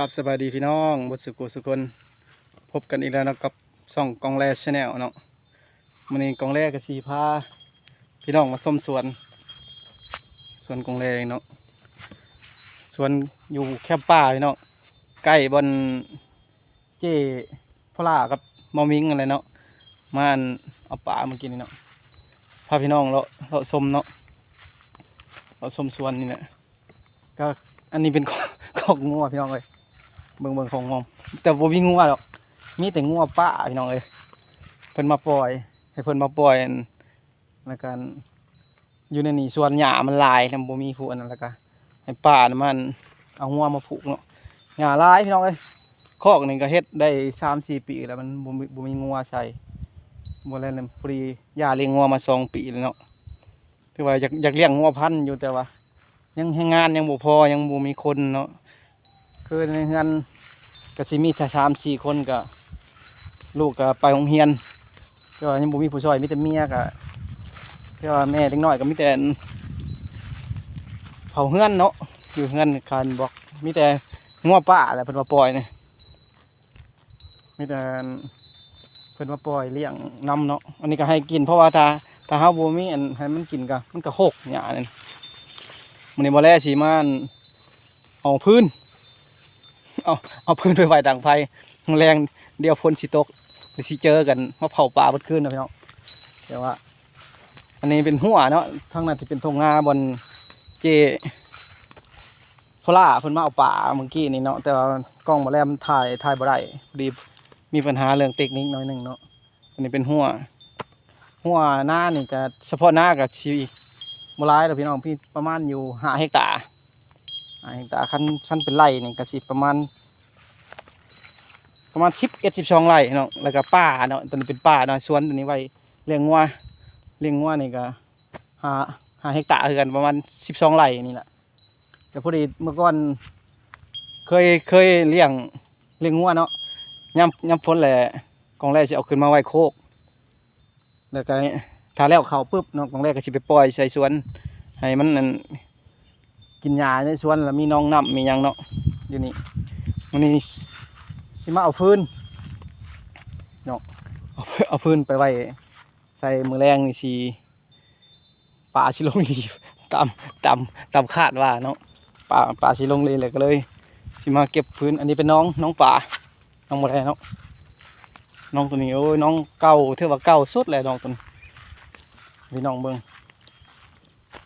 กับสบายดีพี่น้องบดสุกุสุคน พบกันอีกแล้วนะกับช่องกองแรชแนลเนาะมันนี้กองแรกกับสีพาพี่น้องมาส้มสวนสวนกองแรเนาะสวนอยู่แคบป่าพี่น้องใกล้บนเจพลากับมอมิงอะไรเนาะมานเอาป่ามากินเนาะพาพี่น้องเราเราส้มเนาะเราส้มสวนนี่แหละก็อันนี้เป็นของของงัวพี่น้องเลย เบิ่งเบิ่งของงอมแต่บ่มีงัวหรอกมีแต่งัวป้าพี่น้องเลยเพิ่นมาปล่อย ให้เพิ่นมาปล่อยอันแล้วกันอยู่ในนี่ส่วนหญ้ามันลายแล้วบ่มีผู้อันนั้นแล้วก็ให้ป้านะมันเอางัวมาผูกเนาะหญ้าลายพี่น้องเอ้ยคอกนี่ก็เฮ็ดได้3-4ปีแล้วมันบ่มีบ่มีงัวใส่บ่แล้วนั่นฟรียาเลี้ยงงัวมาสองปีแล้วเนาะถือว่าอยากอยากเลี้ยงงัวพันธุ์อยู่แต่ว่า ยังให้งานยังบ่พอยังบ่มีคนเนาะ คือในงานก็สิมีสามสี่คนก็ลูกก็ไปโรงเรียนก็ยังบ่มีผู้ช่วยมีแต่เมียก็ก็ว่าแม่เด็กน้อยก็มีแต่เผาเฮือนเนาะอยู่เฮือนคานบอกมีแต่งัวป้าแหละเพิ่นมาปล่อยนี่มีแต่เพิ่นมาปล่อยเลี้ยงนำเนาะอันนี้ก็ให้กินเพราะว่าถ้าถ้าเฮาบ่มีอันให้มันกินก็มันก็หกหยานั่นมันนี้บอแล่สีมานเอาพื้น เอาเอาพื้นไปไว้ดังไฟแรงเดียวพ้นสิตกหรือสิเจอกันมาเผาป่าบดขึ้นนะพี่น้องแต่ว่า อันนี้เป็นหัวเนาะทั้งนั้นที่เป็นทงงาบนเจพล่าเพิ่นมาเอาป่าเมื่อกี้นี่เนาะแต่ว่ากล้องบอแลมันถ่ายถ่ายบ่ได้ดีมีปัญหาเรื่องเทคนิคหน้อยหนึ่งเนาะอันนี้เป็นหัวหัวหน้านี่ก็เฉพาะหน้ากับชีบหลายแล้วพี่น้องพี่ประมาณอยู่ห้าเฮกตาร์ ห้าเฮกตาขั้นขั้นเป็นไร่นี่ก็สิประมาณ ประมาณสิบเอ็ดสิบสองไร่เนาะแล้วก็ป่าเนาะตัวนี้เป็นป่าเนาะสวนตัวนี้ไว้เลี้ยงงัวเลี้ยงงัวนี่ก็หาหาเฮกตาร์คือกันประมาณสิบสองไร่นี่แหละแต่พอดีเมื่อก่อน เคยเคยเลี้ยงเลี้ยงงัวเนาะย่ำย่ำฝนแหละกองแรกจะเอาขึ้นมาไว้โคก แล้วก็ถ้าแล้วเขาปุ๊บเนาะของแรกก็สิไปปล่อยใส่สวนให้มันนั่น กินหญ้าในสวนแล้วมีน้องน้ำมียังเนาะอยู่นี่วันนี้สิมาเอาฟืนเนาะเอาฟืเอาฟืนไปไว้ใส่มือแรงนี่สิป่าสิลงรีตามตามตามคาดว่าเนาะป่าป่าสิลงเลยเลยก็เลยสิมาเก็บฟืนอันนี้เป็นน้องน้องป่าน้องหมดแล้วเนาะน้องตัวนี้โอ้ยน้องเก่าเท่าว่าเก่าสุดเลยน้องตัวนี้พี่น้องเบิ่ง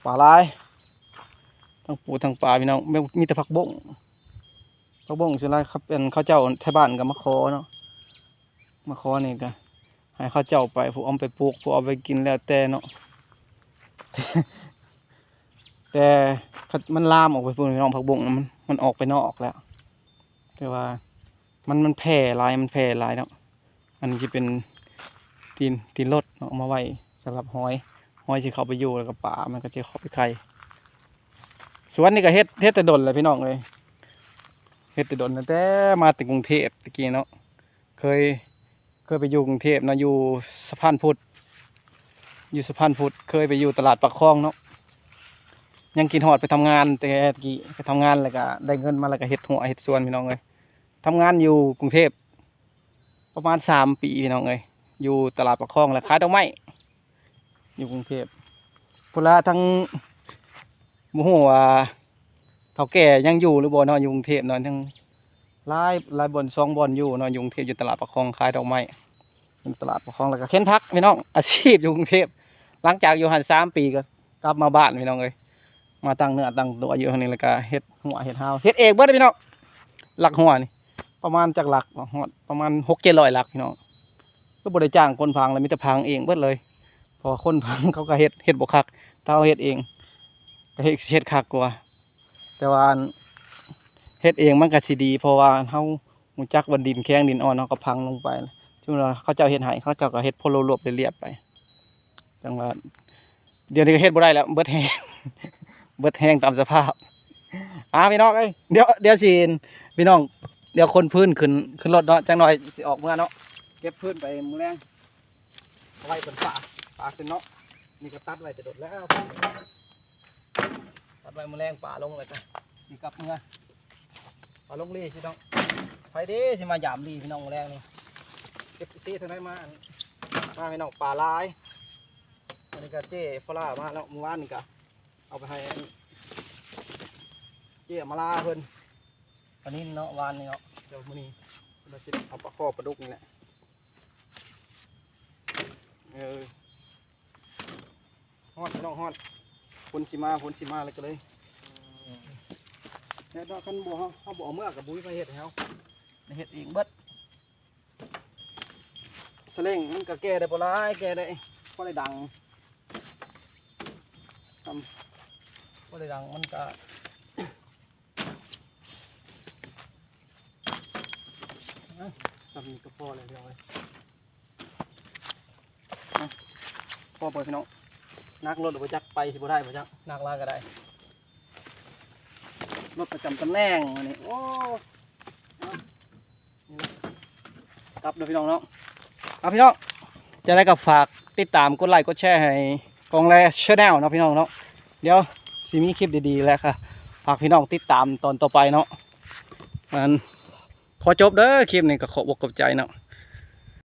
ปลาลาย ทั้งปูทั้งปลาพี่น้องไม่มีแต่ผักบงผักบงส่วนไรครับเป็นข้าวเจ้าไทยบ้านกับมะคอเนาะมะคอนี่ก็ให้ข้าวเจ้าไปผู้เอาไปปลูกผู้เอาไปกินแล้วแต่เนาะแต่มันลามออกไปพูนพี่น้องผักบงมันมันออกไปนอกแล้ว แต่ว่ามันมันแผ่ลายมันแผ่ลายเนาะอันนี้จะเป็นตีนตีนรถเนาะมาไว้สำหรับหอยหอยที่เขาไปอยู่แล้วก็ป่ามันก็จะเข้าไปไข่ สวนนี่ก็เฮ็ดเฮ็ดแต่ดนเลยพี่น้องเลยเฮ็ดแต่ดนแต่มาถึงกรุงเทพตะกี้เนาะเคยเคยไปอยู่กรุงเทพนะอยู่สะพานพุทธอยู่สะพานพุทธเคยไปอยู่ตลาดปากคลองเนาะยังกินหอดไปทำงานแต่ตะกี้ไปทำงานแล้วก็ได้เงินมาแล้วก็เฮ็ดหัวเฮ็ดสวนพี่น้องเลยทำงานอยู่กรุงเทพประมาณสามปีพี่น้องเลยอยู่ตลาดปากคลองแล้วขายดอกไม้อยู่กรุงเทพพุละทั้ง หมู่ว่าเฒ่าแก่ยังอยู่หรือบ่เนอนอยู่กรุงเทพเนอนทั้งหลายหลายบอนสองบอนอยู่เนอนอยู่กรุงเทพอยู่ตลาดปากคองขายดอกไม้อยู่ตลาดปากคองแล้วก็เข็นพักพี่น้องอาชีพอยู่กรุงเทพหลังจากอยู่หันสามปีก็กลับมาบ้านพี่น้องเลยมาตั้งเนื้อตั้งตัวอยู่ทางนี้แล้วก็เฮ็ดหัวเฮ็ดหาวเฮ็ดเองเบิดพี่น้องหลักหัวนี่ประมาณจากหลักฮอดประมาณหกเจ็ดร้อยหลักพี่น้องก็บริจ้างคนพังแล้วมีแต่พังเองเบิดเลย พอคนพังเขาก็เฮ็ดเฮ็ดบ่คักถ้าเราเฮ็ดเอง เฮ็ดเฮ็ดคักกว่า แต่ว่าอันเฮ็ดเองมันก็สิดีเพราะว่าเฮาฮู้จักว่าดินแข็งดินอ่อนเฮาก็พังลงไปช่วงเราเขาเจ้าเฮ็ดให้เขาเจ้าก็เฮ็ดโพโลรวบเรียบๆไปจังว่าเดี๋ยวนี้ก็เฮ็ดบ่ได้แล้วเบิดแห้งเบิดแห้งตามสภาพอ่าพี่น้องเอ้ยเดี๋ยวเดี๋ยวสิพี่น้องเดี๋ยวคนพื้นขึ้นขึ้นรถเนาะจังหน่อยสิออกเมื่อเนาะเก็บพื้นไปมือแรงเอาไว้บนป่าป่าขึ้นเนาะนี่ก็ตัดไว้จะโดดแล้วตั ดไว้มือแรงป่าลงเลยจ้ะนี่กลับเมื่อเอาลงลีพี่น้องไปเด้สิมาหยามลีพี่น้องแรงนี่เก็บซีเท่าไหรมาอันมาพี่น้องปลาลายอันนี้ก็เจ๊ฟลามาแล้วเมื่อวานนี่ก็เอาไปให้อันเจ๊มาลาเพิ่นอันนี้เนาะวานนี่เนาะเดี๋ยวมื้อนี้เราสิเอาปลาข้อปลาดุกนี่แหละเออฮอดพี่น้องฮอด ฝนสิมาฝนสิมาเลยก็เลยแล้วดอกกันบัวเขาบอกเมื่อกับบุ้ยมาเห็ดให้เขาเห็ดเองเบิดสเล่งมันก็แก่ได้ปลายแก่ได้พอได้ดังทำพอได้ดังมันก็อะทำนี่ก็พอเลยเดียวเลยอะพอเปิดพี่น้อง นักรถหรือว่าจักไปสิบ่ได้บ่จักนักลากก็ได้รถประจำตำแหน่งอันนี้โอ้เอานี่นะกลับเดี๋ยวพี่น้องเนาะเอาพี่น้องจะได้กับฝากติดตามกดไลค์กดแชร์ให้กองแรชแนลเนาะพี่น้องเนาะเดี๋ยวสิมีคลิปดีๆแล้วค่ะฝากพี่น้องติดตามตอนต่อไปเนาะมันพอจบเด้อคลิปนี้ก็ขอบอกกับใจเนาะ